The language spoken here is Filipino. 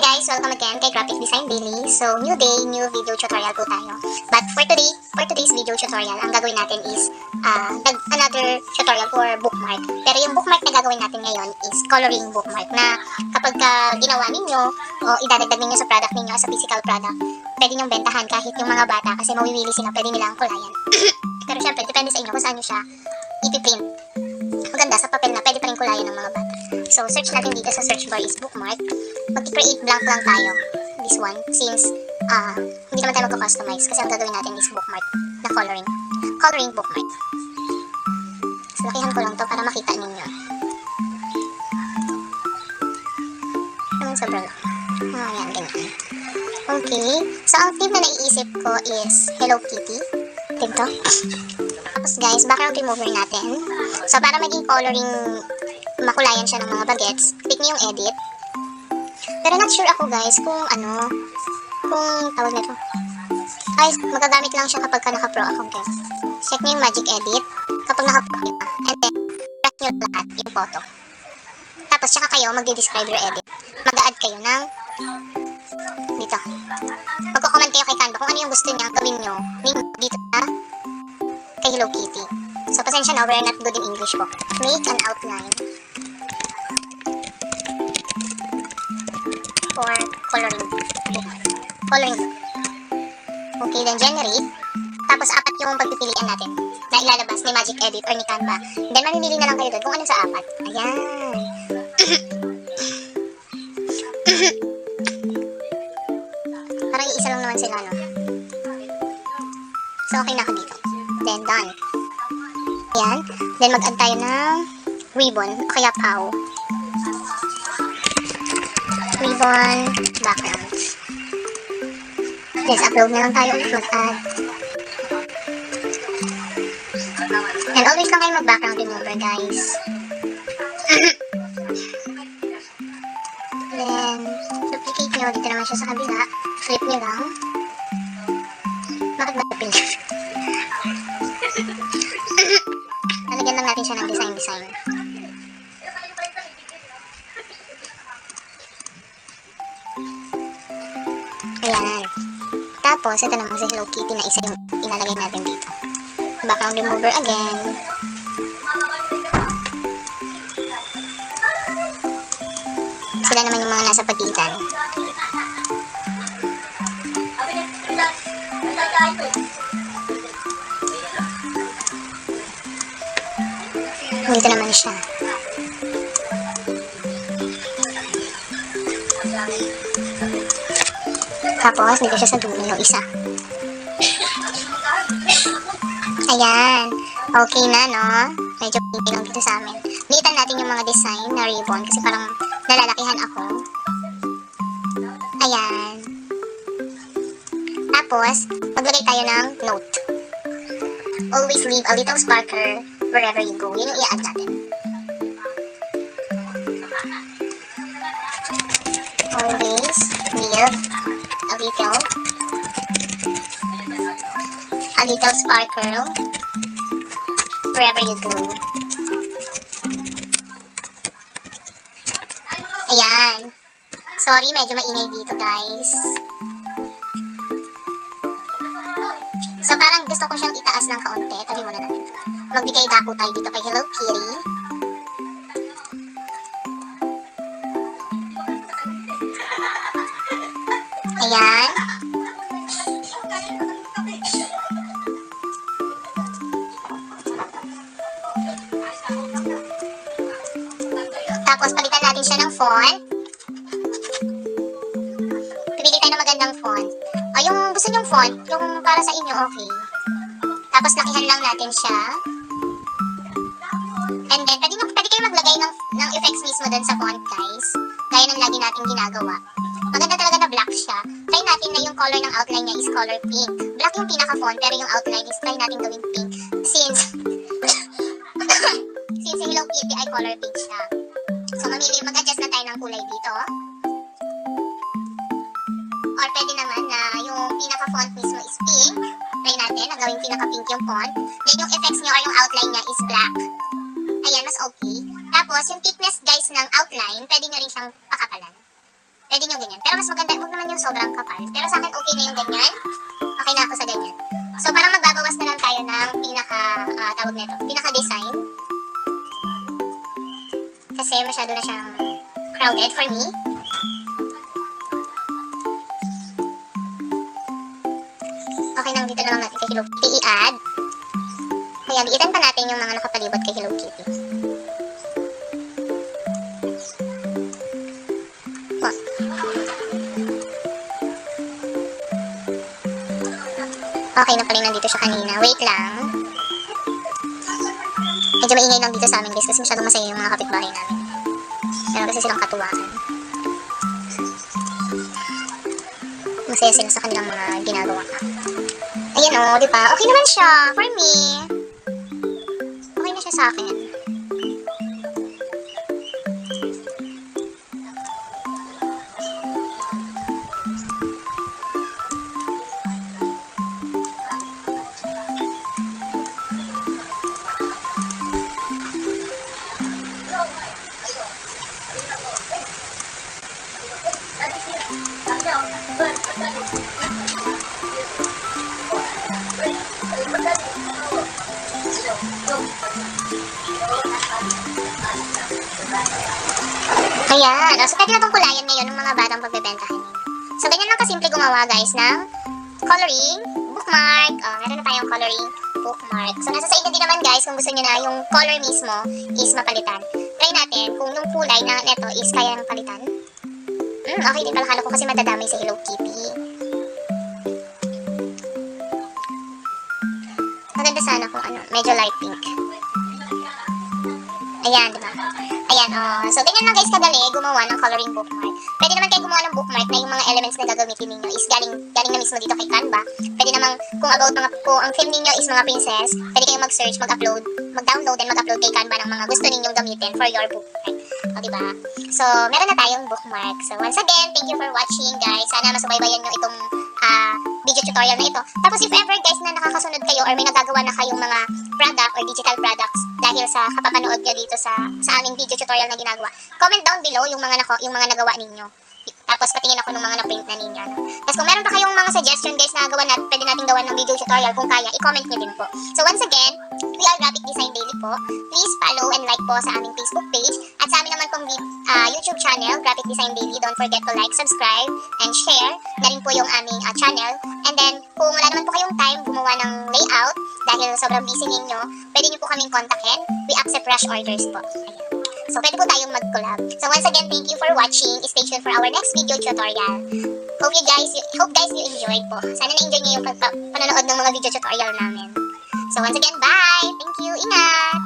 guys! Welcome again kay Graphic Design Daily. So, new day, new video tutorial po tayo. But for today, for today's video tutorial, ang gagawin natin is uh, another tutorial for bookmark. Pero yung bookmark na gagawin natin ngayon is coloring bookmark na kapag ka ginawa ninyo o idadagdag ninyo sa product ninyo as a physical product, pwede nyong bentahan kahit yung mga bata kasi mawiwili sila, pwede nilang kulayan. Pero syempre, depende sa inyo kung saan nyo siya ipiprint. Maganda sa papel na pwede pa rin kulayan ng mga bata. So, search natin dito sa search bar is bookmark. Mag-create blank lang tayo. This one. Since, ah, hindi naman tayo magka-customize. Kasi ang gagawin natin is bookmark na coloring. Coloring bookmark. So, lakihan ko lang to para makita ninyo. Naman sobrang lang. Ah, yan, ganyan. Okay. So, ang theme na naiisip ko is Hello Kitty. Dito. Tapos guys, background remover natin. So, para maging coloring makulayan siya ng mga bagets, click niyo yung edit. Pero not sure ako guys kung ano, kung tawag nito. Ay, magagamit lang siya kapag ka naka-pro account kayo. Check niyo yung magic edit kapag naka-pro kayo. And then, press niyo lahat yung photo. Tapos, tsaka kayo magde-describe your edit. Mag-add kayo ng dito. Magko-comment kayo kay Canva kung ano yung gusto niya gawin nyo dito sa kay Hello Kitty. So, pasensya na, we're not good in English po. Make an outline for coloring. Coloring. Okay, then generate. Tapos, apat yung pagpipilian natin na ilalabas ni Magic Edit or ni Canva. Then, mamimili na lang kayo doon kung ano sa apat. Ayan. Parang isa lang naman sila, no? So, okay na ako dito. Then, done. Ayan. Then, mag-add tayo ng ribbon o kaya pau. Ribbon, background. Yes, upload na lang tayo. Mag-add. And always lang kayo mag-background remover, guys. Then, duplicate nyo. Dito naman siya sa kabila. Flip nyo lang. Bakit ba pink? Lalagyan lang natin siya ng design-design. Tapos, ito naman si Hello Kitty na isa yung ilalagay natin dito. Background remover again. Sila naman yung mga nasa pagitan. Dito naman siya. Tapos, dito siya sa dulo isa. Ayan. Okay na, no? Medyo pinky lang dito sa amin. Liitan natin yung mga design na ribbon kasi parang nalalakihan ako. Ayan. Tapos, maglagay tayo ng note. Always leave a little sparkler wherever you go. Yun yung i-add natin. Always leave little a little sparkle wherever you go. Ayan. Sorry, medyo maingay dito, guys. So, parang gusto ko siyang itaas ng kaunti. Tabi muna natin. Magbigay dako tayo dito kay Hello Kitty. Ayan. Tapos, palitan natin siya ng font. Pipili tayo ng magandang font. O, yung gusto nyong font, yung para sa inyo, okay. Tapos, lakihan lang natin siya. And then, pwede, pwede kayo maglagay ng, ng effects mismo dun sa font, guys. Gaya ng lagi natin ginagawa. Maganda talaga black siya. Try natin na yung color ng outline niya is color pink. Black yung pinaka-font, pero yung outline is try natin gawing pink. Since, since si Hello Kitty ay color pink siya. So, mamili, mag-adjust na tayo ng kulay dito. Or pwede naman na yung pinaka-font mismo is pink. Try natin na gawing pinaka-pink yung font. Then yung effects nyo or yung outline niya is black. Ayan, mas okay. Tapos, yung thickness guys ng outline, pwede nyo rin siyang pakapalan. Pwede nyo ganyan. Pero mas maganda, huwag naman yung sobrang kapal. Pero sa akin, okay na yung ganyan. Okay na ako sa ganyan. So, parang magbabawas na lang tayo ng pinaka, ah, tawag nito, pinaka-design. Kasi masyado na siyang crowded for me. Okay nang dito na lang natin kay Hello Kitty i-add. Kaya liitan pa natin yung mga nakapalibot kay Hello Kitty. Okay na pala yung nandito siya kanina. Wait lang. Medyo maingay lang dito sa amin guys kasi masyadong masaya yung mga kapitbahay namin. Meron kasi silang katuwaan. Masaya sila sa kanilang mga ginagawa. Ayan o, di ba? Okay naman siya for me. Okay na siya sa akin. Ayan. So, pwede na itong kulayan ngayon ng mga batang pagbebentahan ninyo. So, ganyan lang kasimple gumawa, guys, ng coloring, bookmark. O, meron na tayong coloring, bookmark. So, nasa sa inyo din naman, guys, kung gusto nyo na yung color mismo is mapalitan. Try natin kung yung kulay na neto is kaya ng palitan. Hmm, okay din pala. Kala ko kasi madadamay sa Hello Kitty. Maganda sana kung ano, medyo light pink. Ayan, di ba? Ayan, oh. So, ganyan lang guys kadali gumawa ng coloring bookmark. Pwede naman kayo gumawa ng bookmark na yung mga elements na gagamitin ninyo is galing, galing na mismo dito kay Canva. Pwede naman, kung about mga, kung ang theme ninyo is mga princess, pwede kayong mag-search, mag-upload, mag-download, and mag-upload kay Canva ng mga gusto ninyong gamitin for your bookmark. O, di ba? So, meron na tayong bookmark. So, once again, thank you for watching, guys. Sana masubaybayan nyo itong ah, video tutorial na ito. Tapos, if ever, guys, na nakakasunod kayo or may nagagawa na kayong mga product or digital products dahil sa kapapanood nyo dito sa sa aming video tutorial na ginagawa, comment down below yung mga nako, yung mga nagawa ninyo. Tapos patingin ako ng mga na-print na ninyo. no? Tapos kung meron pa kayong mga suggestion guys na gawa natin, pwede natin gawa ng video tutorial kung kaya, i-comment nyo din po. So once again, we are Graphic Design Daily po. Please follow and like po sa aming Facebook page ah, YouTube channel, Graphic Design Daily. Don't forget to like, subscribe, and share na rin po yung aming ah, channel. And then, kung wala naman po kayong time gumawa ng layout dahil sobrang busy ninyo, pwede nyo po kaming kontakin. We accept rush orders po. Ayan. So, pwede po tayong mag-collab. So, once again, thank you for watching. Stay tuned for our next video tutorial. Hope you guys, hope guys you enjoyed po. Sana na-enjoy niyo yung panonood ng mga video tutorial namin. So, once again, bye! Thank you! Ingat!